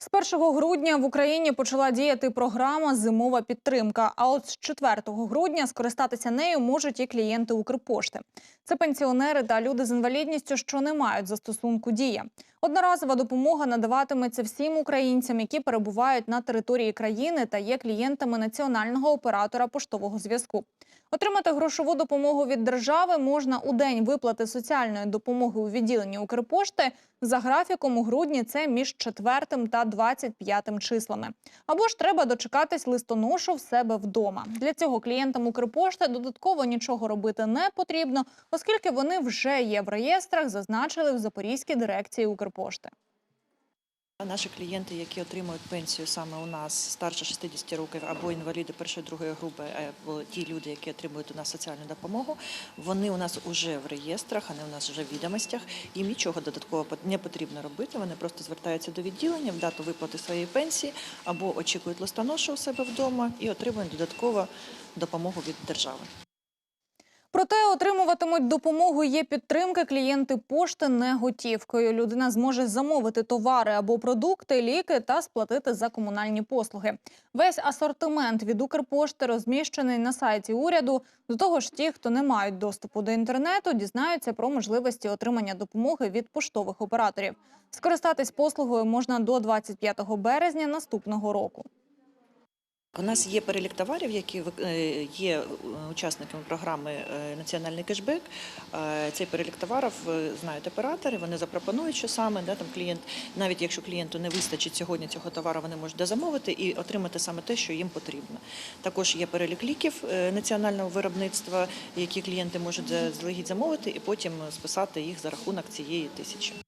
З 1 грудня в Україні почала діяти програма Зимова підтримка. А от з 4 грудня скористатися нею можуть і клієнти Укрпошти. Це пенсіонери та люди з інвалідністю, що не мають застосунку дія. Одноразова допомога надаватиметься всім українцям, які перебувають на території країни та є клієнтами національного оператора поштового зв'язку. Отримати грошову допомогу від держави можна у день виплати соціальної допомоги у відділенні Укрпошти за графіком у грудні. Це між 4 та 25 числами. Або ж треба дочекатись листоношу в себе вдома. Для цього клієнтам Укрпошти додатково нічого робити не потрібно, оскільки вони вже є в реєстрах, зазначили в Запорізькій дирекції Укрпошти. Наші клієнти, які отримують пенсію саме у нас старше 60 років або інваліди першої другої групи, або ті люди, які отримують у нас соціальну допомогу, вони у нас вже в реєстрах, вони у нас вже в відомостях. Їм нічого додатково не потрібно робити. Вони просто звертаються до відділення в дату виплати своєї пенсії або очікують листоношу у себе вдома і отримують додатково допомогу від держави. Проте отримуватимуть допомогу є підтримки клієнти пошти не готівкою. Людина зможе замовити товари або продукти, ліки та сплатити за комунальні послуги. Весь асортимент від Укрпошти розміщений на сайті уряду. До того ж, ті, хто не мають доступу до інтернету, дізнаються про можливості отримання допомоги від поштових операторів. Скористатись послугою можна до 25 березня наступного року. У нас є перелік товарів, які е, є учасниками програми е, Національний кешбек. Е, Цей перелік товарів е, знають оператори. Вони запропонують, що саме да, там клієнт, навіть якщо клієнту не вистачить сьогодні цього товару, вони можуть дозамовити і отримати саме те, що їм потрібно. Також є перелік ліків е, національного виробництва, які клієнти можуть заздалегідь замовити і потім списати їх за рахунок цієї тисячі.